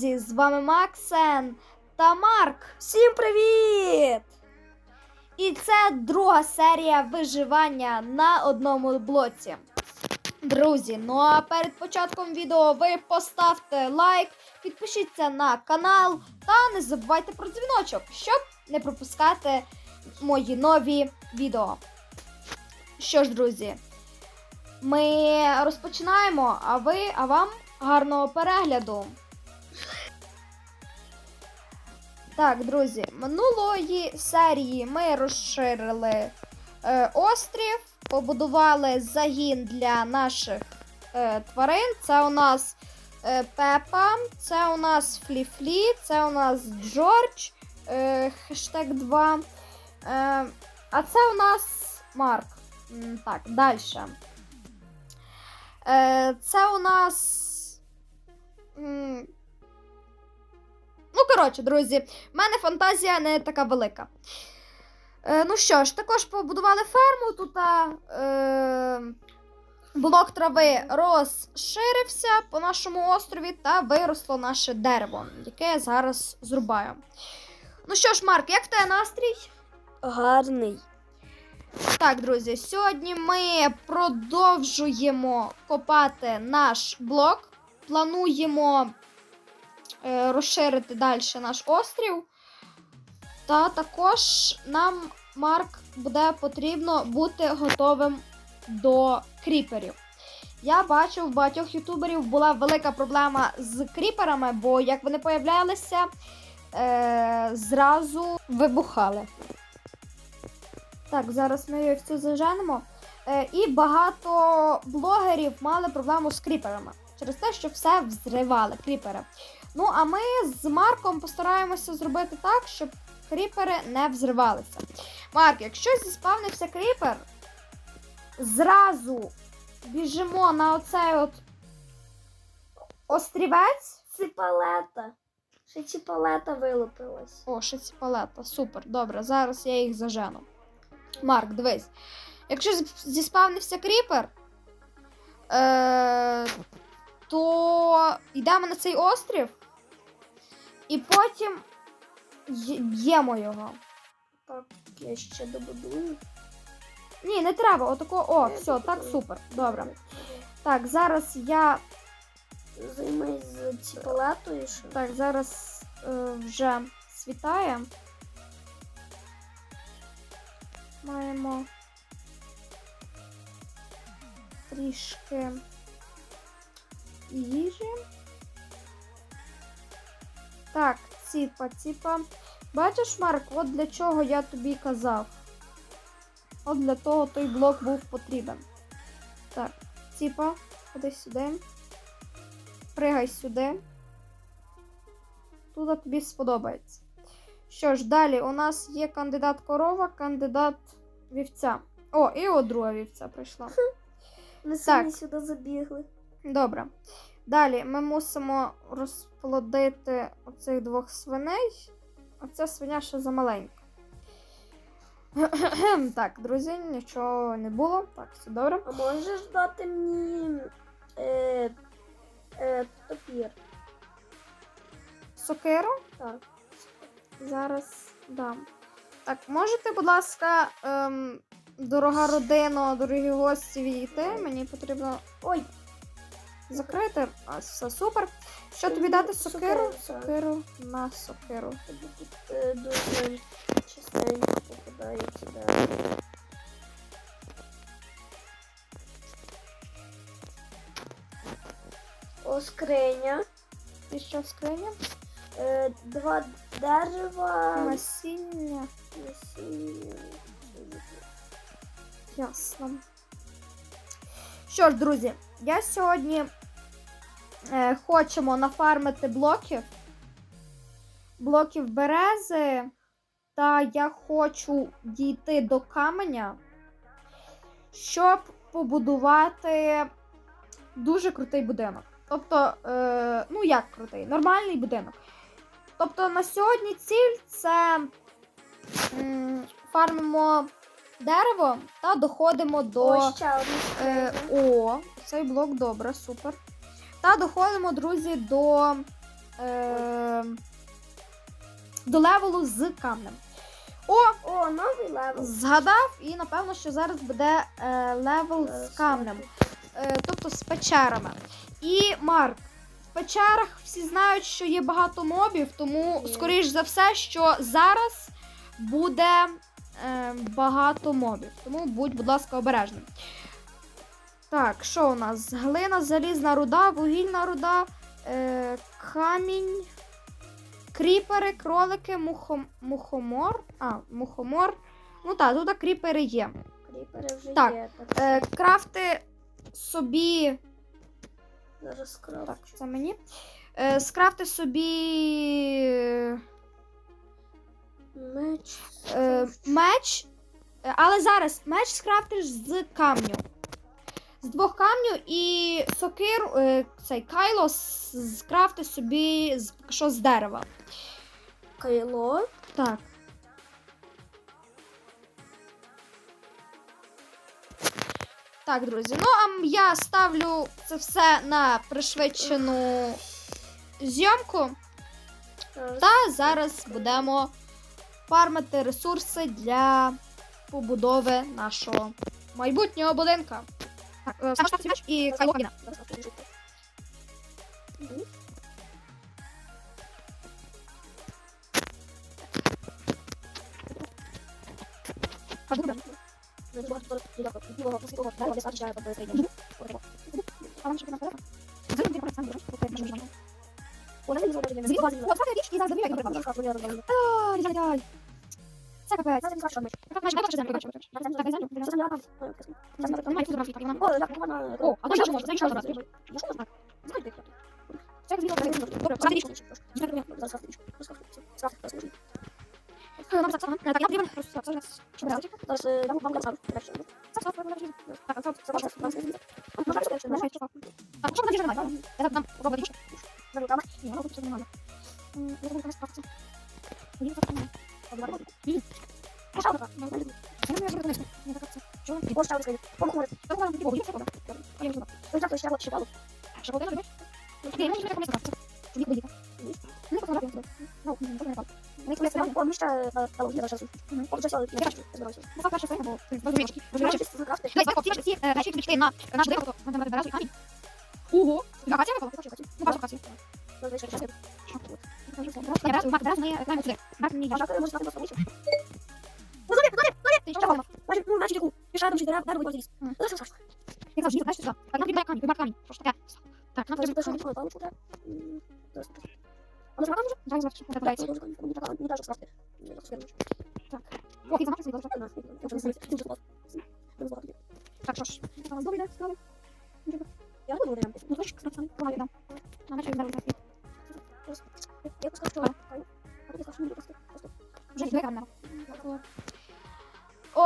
друзі! З вами Максен та Марк. Всім привіт! І це друга серія виживання на одному блоці. Друзі, ну а перед початком відео ви поставте лайк, підпишіться на канал та не забувайте про дзвіночок, щоб не пропускати мої нові відео. Що ж, друзі, ми розпочинаємо, а ви, а вам гарного перегляду. Так, друзі, минулої серії ми розширили е, острів, побудували загін для наших е, тварин. Це у нас е, Пепа, це у нас Фліфлі, це у нас Джордж, е, хештег 2. Е, а це у нас Марк. Так, далі. Е, це у нас. Ну, коротше, друзі, в мене фантазія не така велика. Е, ну що ж, також побудували ферму. Тут е, блок трави розширився по нашому острові та виросло наше дерево, яке я зараз зрубаю. Ну що ж, Марк, як в тебе настрій? Гарний. Так, друзі, сьогодні ми продовжуємо копати наш блок. Плануємо розширити далі наш острів. Та також нам, Марк, буде потрібно бути готовим до кріперів. Я бачу, в багатьох ютуберів була велика проблема з кріперами, бо як вони появлялися, е, зразу вибухали. Так, зараз ми їх цю заженемо. Е, і багато блогерів мали проблему з кріперами через те, що все взривали кріпери. Ну, а ми з Марком постараємося зробити так, щоб кріпери не взривалися. Марк, якщо зіспавнився кріпер, зразу біжимо на оцей от острівець. Ципалета. Ще ципалета вилупилась. О, ще ці палета. Супер. Добре, зараз я їх зажену. Марк, дивись. Якщо зіспавнився кріпер, е, то йдемо на цей острів і потім б'ємо його. Так, я ще добудую. Ні, не треба. Отако. О, все, так супер. Добре. Так, зараз я. Займись з ципалетою ще. Так, зараз е, вже світає. Маємо трішки їжі. Так, ціпа, ціпа. Бачиш, Марк, от для чого я тобі казав. От для того той блок був потрібен. Так, ціпа, ходи сюди. Пригай сюди. Тут тобі сподобається. Що ж, далі у нас є кандидат корова, кандидат вівця. О, і от друга вівця прийшла. Ми самі сюди забігли. Добре. Далі ми мусимо розплодити оцих двох свиней. Оця свиня ще замаленька. Так, друзі, нічого не було. Так, все добре. А можеш дати мені е, е, топір? Сокиру Так. зараз дам. Так, можете, будь ласка, ем, дорога родина, дорогі гості, відійти. Мені потрібно Ой, закрити. Все супер. Що тобі дати сокиру? Сокиру, на сокиру. дуже частенько попадається. Да. О, скриня. І що в скрині? Е, два дерева. Насіння. насіння. Ясно. Що ж, друзі, я сьогодні е, хочемо нафармити блоків. Блоків берези. Та я хочу дійти до каменя, щоб побудувати дуже крутий будинок. Тобто, е, ну як крутий, нормальний будинок. Тобто на сьогодні ціль це м, фармимо дерево та доходимо до. О, ще Е, о, цей блок добре, супер. Та доходимо, друзі, до е, до левелу з камнем. О, О, новий левел. згадав, і напевно, що зараз буде е, левел з камнем. Е, тобто з печерами. І Марк, в печерах всі знають, що є багато мобів, тому, скоріш за все, що зараз буде е, багато мобів. Тому будь, будь ласка, обережним. Так, що у нас? Глина, залізна руда, вугільна руда, е, камінь, кріпери, кролики, мухом, мухомор. А, мухомор. Ну так, тут кріпери є. Кріпери вже Так, є. Е, крафти собі. Зараз крафчу. Так, це мені. Е, скрафти собі Меч. е, меч. Е, Але зараз меч скрафтиш з камню. З двох камню і сокир, е, цей кайло скрафти собі що з дерева. Кайло. Так. Так, друзі. Ну, а я ставлю це все на пришвидшену зйомку. Та зараз будемо фармити ресурси для побудови нашого майбутнього будинка. Так, е, саме ставте меч і кайло каміна. Зараз крафчу жити. Мгм. Дуже багато було додаток. Було пустого Я я. Я. Я я я я? Я Я? Я я. Я я я на наш то ми беремо камінь. Ого! Кація випала? Хочу, хочу. Ну, бачу. Ну, часу. Я беру, Марк, береш, ми кладемо сюди. Марк, мені А даш. так, може, там просто вийшло. Ти що там? Значить, ну, значить, яку? Пішаю, там, дерева, дерево, і Мгм. Зараз скажу. Як завжди, знаєш, сюди. Так, нам потрібен камінь, Марк, камінь. Що ж таке? Так, нам Зараз потрібен пишу, камінь. що там, що треба. М, зараз. А ми ж може? Зараз, зараз, Так, зараз. дуже, мені така, мені даже скрафти. Я так скажу. О, ти замахнувся, добре. Так,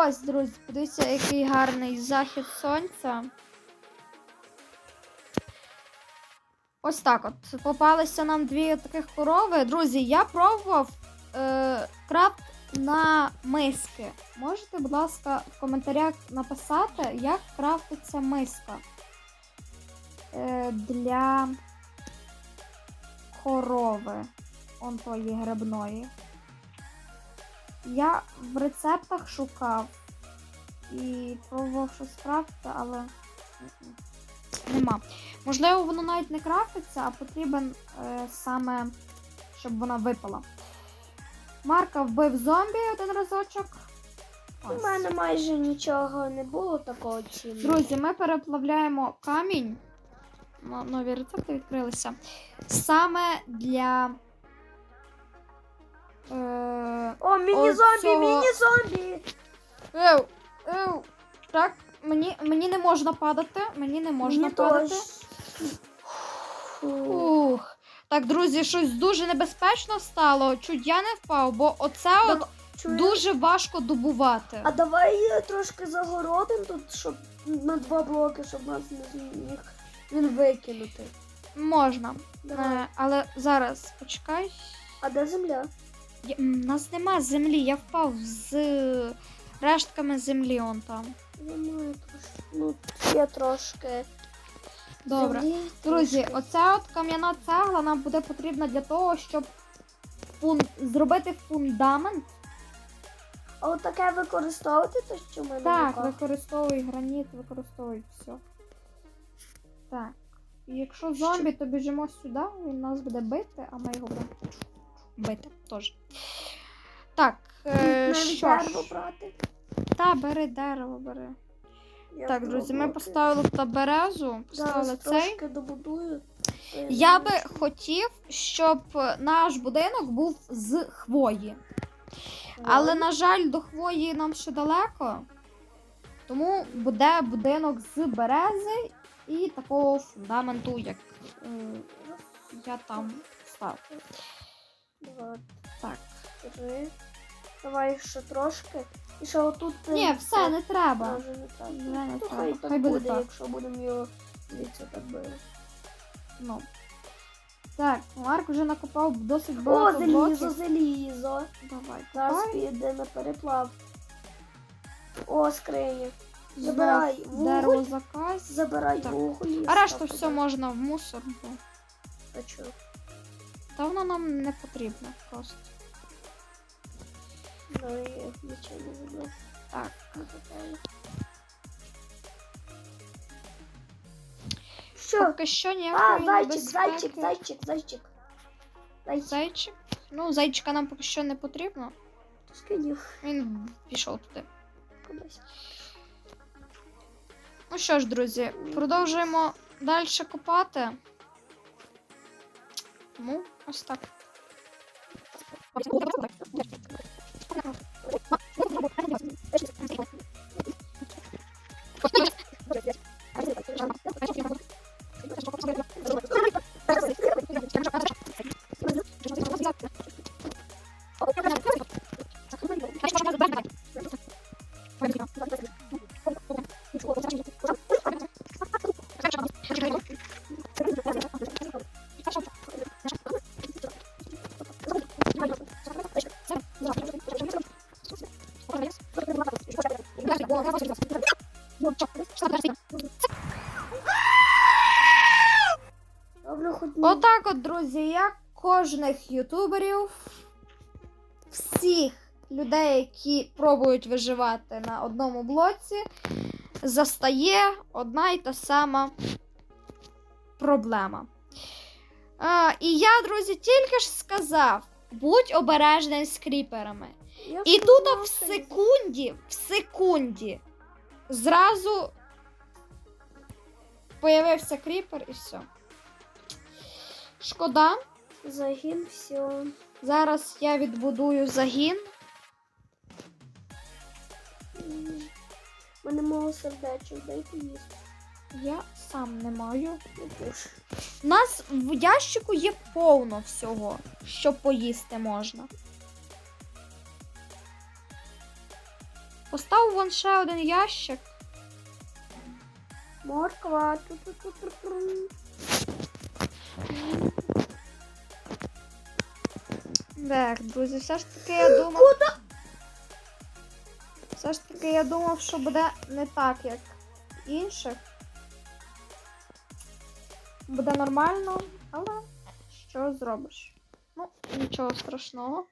Ось, друзі, подивіться, який гарний захід сонця. Ось так от. Попалися нам дві таких корови. Друзі, я пробував е, крафт на миски. Можете, будь ласка, в коментарях написати, як крафтиться миска е, для корови. Он тої грибної. Я в рецептах шукав і пробував щось крафтити, але нема. Можливо, воно навіть не крафтиться, а потрібен е, саме, щоб вона випала. Марка вбив зомбі один разочок. У мене майже нічого не було такого цінного. Друзі, ми переплавляємо камінь. Нові рецепти відкрилися. Саме для. Е, О, міні-зомбі, Оцього- міні-зомбі! Еу, еу. Так, мені, мені не можна падати. Мені не можна Мені падати. теж. Фу. Ух. Так, друзі, щось дуже небезпечно стало. Чуть я не впав, бо оце от Чуєш? дуже важко добувати. А давай е, трошки загородим тут, щоб на два блоки, щоб нас не зміг він викинути. Можна. Давай. Е, але зараз почекай. А де земля? М, нас нема землі, я впав з рештками землі он там. Немає трошки. Ну, є трошки. Добре. Землі Друзі, трошки. оця от кам'яна цегла нам буде потрібна для того, щоб фун... зробити фундамент. А от таке використовувати, то що ми Так, руках? використовуй граніт, використовуй все. Так. І якщо зомбі, то біжимо сюди, він нас буде бити, а ми його будемо бити теж. Так, е, що дерево ж. брати. Та, бери дерево, бери. Я Так, друзі, ми поставили тут березу, поставили Зараз цей. трошки добудую. Я би хотів, щоб наш будинок був з хвої. Але, на жаль, до хвої нам ще далеко. Тому буде будинок з берези і такого фундаменту, як е, я там став. Два, Так. три. Давай ще трошки. І ще отут. Ні, все, не треба. вже не так. Вже не Ну, треба. Хай так буде буде, так. якщо будемо його звідси так бити. Ну. Так, Марк вже накопав досить багато. О, залізо, блоків. залізо. Давай, Зараз копай. піде на переплав. О, скриня. Забирай вуголь. дерево заказ. Забирай Так. вуголь. і А став все можна в мусор. бо А чо? Та воно нам не потрібно просто. Ну, я нічого не забрав. Так. Що? Поки що А, ніякої зайчик, небезпеки. зайчик, зайчик, зайчик. Зайчик. Зайчик. Ну, зайчика нам поки що не потрібно. Скинів Він пішов туди. кудись. Ну що ж, друзі, продовжуємо далі копати. Тому ось так. Друзі, як кожних ютуберів, всіх людей, які пробують виживати на одному блоці, застає одна й та сама проблема. А, і я, друзі, тільки ж сказав: будь обережний з кріперами. Я І тут в секунді, в секунді зразу появився кріпер і все. Шкода. Загін, все. Зараз я відбудую загін. Мене мало сердечок, дайте їсти. Я сам не маю. У нас в ящику є повно всього, що поїсти можна. Постав вон ще один ящик. Морква. Ту-ту-ту-ту-ту. Так, друзі, все ж таки я думав. Куди? Все ж таки я думав, що буде не так, як інших. Буде нормально, але що зробиш? Ну, нічого страшного.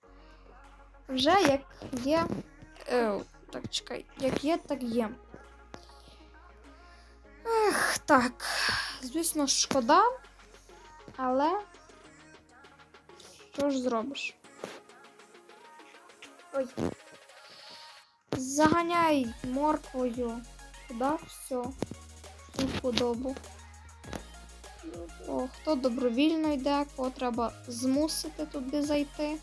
Вже як є. Е, так, чекай, як є, так є. Ех, так. Звісно, шкода, але що ж зробиш? Ой. Заганяй морквою. Туди все. Ту подобу. О, хто добровільно йде, кого треба змусити туди зайти.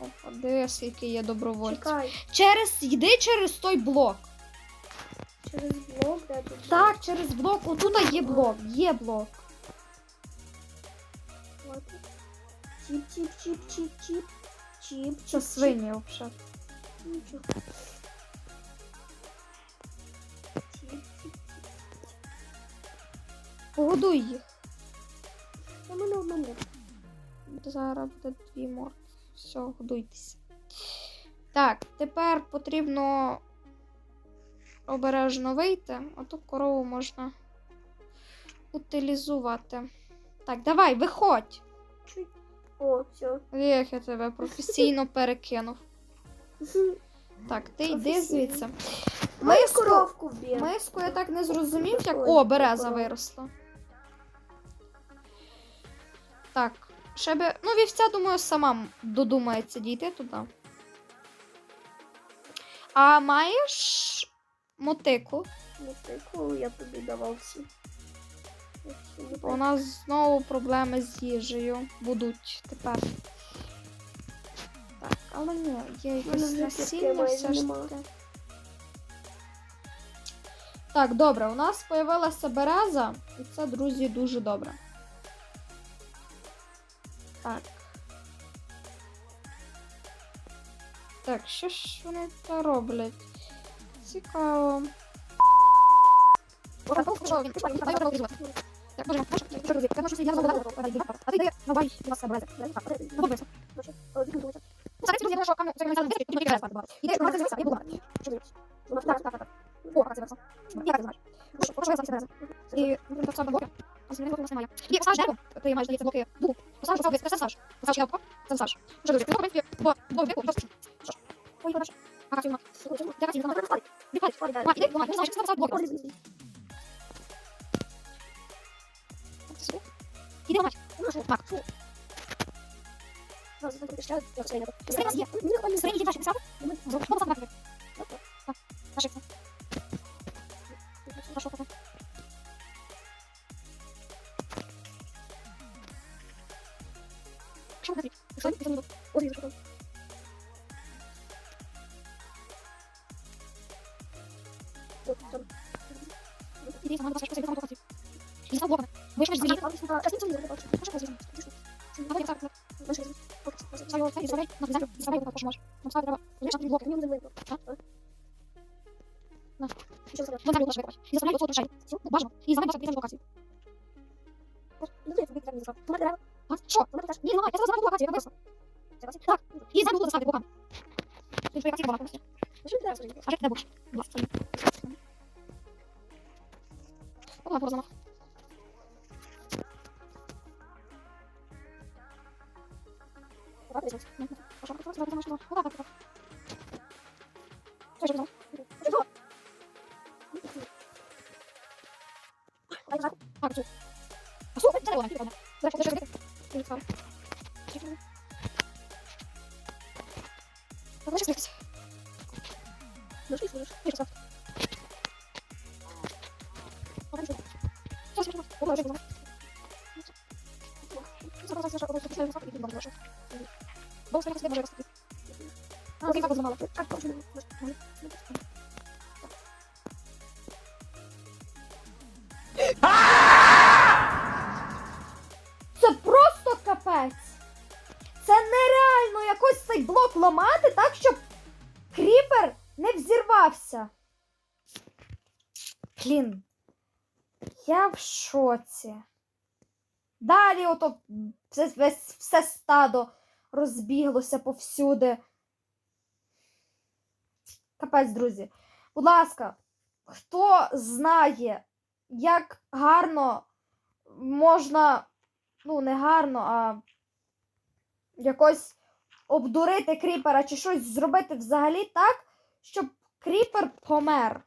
Опа, диви, скільки є добровольців. Чекай. Через йди через той блок. Через блок, де тут? Так, через блок. Отут є блок. Є блок. Чіп, чіп, чіп, чіп, чіп. Чіп, Це чіп, свині взагалі. Нічого. Погодуй їх. Та мене одному. Зараз буде дві морки. Все, годуйтеся. Так, тепер потрібно обережно вийти, а ту корову можна утилізувати. Так, давай, виходь. Чуть. О, все. Як я тебе професійно перекинув. Так, ти йди звідси. Ми Миску, коровку миску я так не зрозумів, як. О, береза виросла. Так, ще би. Ну, вівця, думаю, сама додумається дійти туди. А маєш мотику? Мотику я тобі давав всі. У нас знову проблеми з їжею будуть тепер. Так, але ні, є якесь насіння все ж таки. Так, добре, у нас появилася береза, і це, друзі, дуже добре. Так. Так, що ж вони та роблять? Цікаво. Так, боже, можеш, що друзі, я можу я забула. А ти йди, давай, будь ласка, береза. Подобається. Зараз друзі, я нашого камеру, це не само блоки. А зміни блоки немає. І посадиш дерево, ти маєш, здається, блоки дубу. Посадиш, посадиш, це це посадиш. Що, друзі, ти в принципі, бо, бо, бо, бо, що ж. Ой, хорошо. Ага, цю Я хочу, не знаю. Відпаль. А, іди, ладно, ти знаєш, що це посадиш блоки. Іди, мать. Мак. Стрій нас є. Стрій, іди далі, писав? Зробимо посадку на тобі. Так, наші це. Пошел потом. Что смотри? Что это? Это Ой, вижу, что Иди, сама бросаешь, посмотри, там смотри. Иди, стал блоком. Будешь между двери. Пошел, пошел. Давай, я так, Свою цель изготовить, но не знаю, изготовить его как можешь. Но ставь треба. Лишь три блока. На. Вот так будешь выкопать. И заставляй вот решай. Важно. И заставляй просто локацию. А? Що? Ні, ламай, я зараз забуду локацію, я виросла. Так, і забуду доставити блокам. Ти що, я всіх блокам? А як ти де будеш? Будь ласка. О, порозумах. Пошел, пошел, пошел, пошел, пошел. Вот так, вот так. Что еще взял? А, почему? А что? Это дело, нафиг, ладно. Дальше, дальше, шоці. Далі ото все, весь, все стадо розбіглося повсюди. Капець, друзі. Будь ласка, хто знає, як гарно можна ну, не гарно, а якось обдурити кріпера чи щось зробити взагалі так, щоб кріпер помер.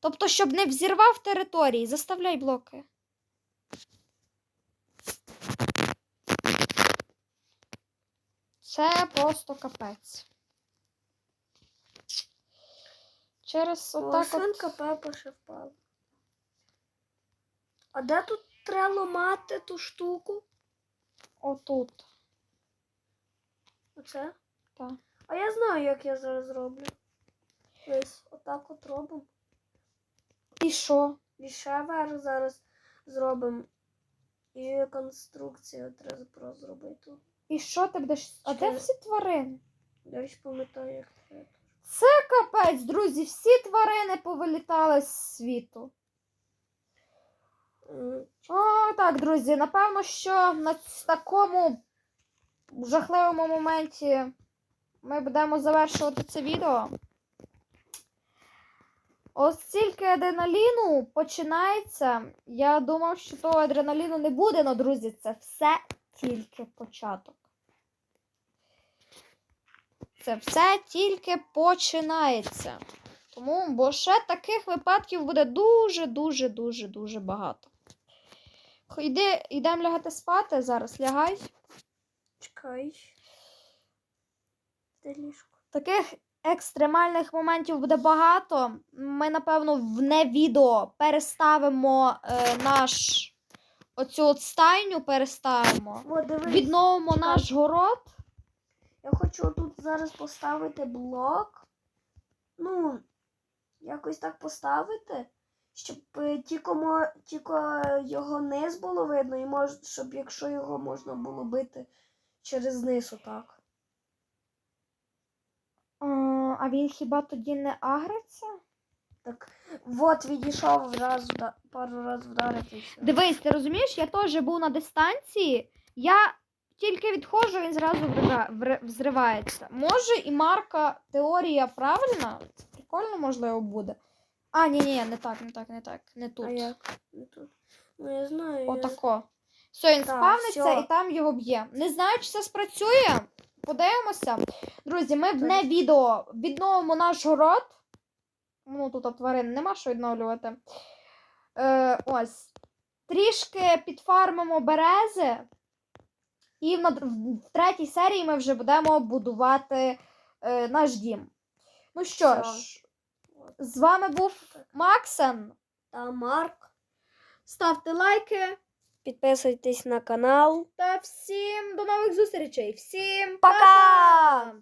Тобто, щоб не взірвав території, заставляй блоки. Це просто капець. Через отак от... Лошадка Пепа ще впала. А де тут треба ламати ту штуку? отут. Оце? Так. А я знаю, як я зараз зроблю. Ось, отак от робимо. І що? І ще верх зараз зробимо. І конструкцію треба зробити. І що ти будеш? А де всі тварини? Я ж пам'ятаю, як це. Це капець, друзі, всі тварини повилітали з світу. О, так, друзі, напевно, що на такому жахливому моменті ми будемо завершувати це відео. Ось стільки адреналіну починається. Я думав, що того адреналіну не буде, але, друзі, це все тільки початок. Це все тільки починається. Тому, бо ще таких випадків буде дуже, дуже, багато. Йди, йдемо лягати спати зараз, лягай. Чекай. Де ліжко? Таких екстремальних моментів буде багато. Ми, напевно, в не відео переставимо е, наш оцю от стайню переставимо. О, дивись. Відновимо наш город. Я хочу тут зараз поставити блок. Ну, якось так поставити, щоб е, тільки, тільки його низ було видно, і мож, щоб якщо його можна було бити через низ отак. Е, а він хіба тоді не агриться? Так, от відійшов раз, пару разів вдарити. Дивись, ти розумієш, я теж був на дистанції. Я тільки відходжу, він зразу взривається. Може, і Марка теорія правильна? Це прикольно, можливо, буде. А, ні, ні, не так, не так, не так, не тут. А як? Не тут. Ну, я знаю. я- Все, він Так, спавниться всьо. і там його б'є. Не знаю, чи це спрацює. Подивимося. Друзі, ми в не відео відновимо наш город. Ну, тут тварин нема що відновлювати. Е, ось. Трішки підфармимо берези. І в, в третій серії ми вже будемо будувати е, наш дім. Ну що Всьо. ж, з вами був Максен. Та Марк. Ставте лайки. Підписуйтесь на канал. Та всім до нових зустрічей. Всім пока!